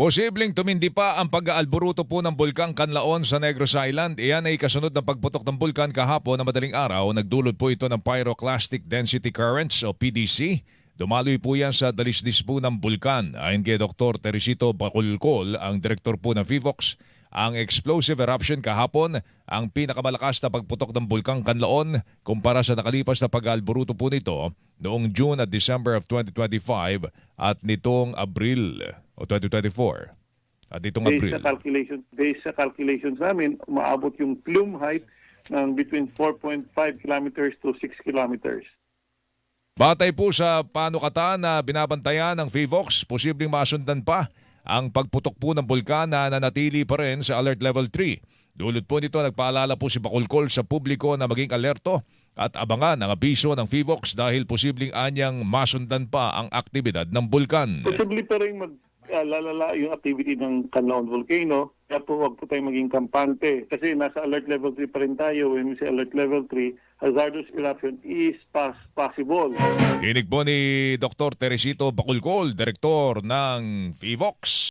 Posibleng tumindi pa ang pag-aalburuto po ng bulkang Kanlaon sa Negros Island. Iyan ay kasunod ng pagputok ng bulkan kahapon na madaling araw. Nagdulot po ito ng Pyroclastic Density Currents o PDC. Dumaloy po yan sa dalisdis po ng bulkan. Ayon kay Dr. Teresito Baculcol, ang direktor po ng FIVOX, ang explosive eruption kahapon ang pinakamalakas na pagputok ng bulkang Kanlaon kumpara sa nakalipas na pag-alburuto po nito noong June at December of 2025 at nitong Abril o 2024. At nitong based Abril. sa calculation based sa calculations namin umaabot yung plume height ng between 4.5 kilometers to 6 kilometers. Batay po sa panukatan na binabantayan ng FIVOX, posibleng masundan pa ang pagputok po ng bulkan na nanatili pa rin sa Alert Level 3. Dulot po nito, nagpaalala po si Bakulkol sa publiko na maging alerto at abangan ang abiso ng FIVOX dahil posibleng anyang masundan pa ang aktibidad ng bulkan. Possibly pa rin mag ah, lalala yung activity ng Canlaon Volcano. Kaya po wag po tayong maging kampante. Kasi nasa alert level 3 pa rin tayo. When we say alert level 3, hazardous eruption is pas possible. Kinig po ni Dr. Teresito Bakulkol, Direktor ng FIVOX.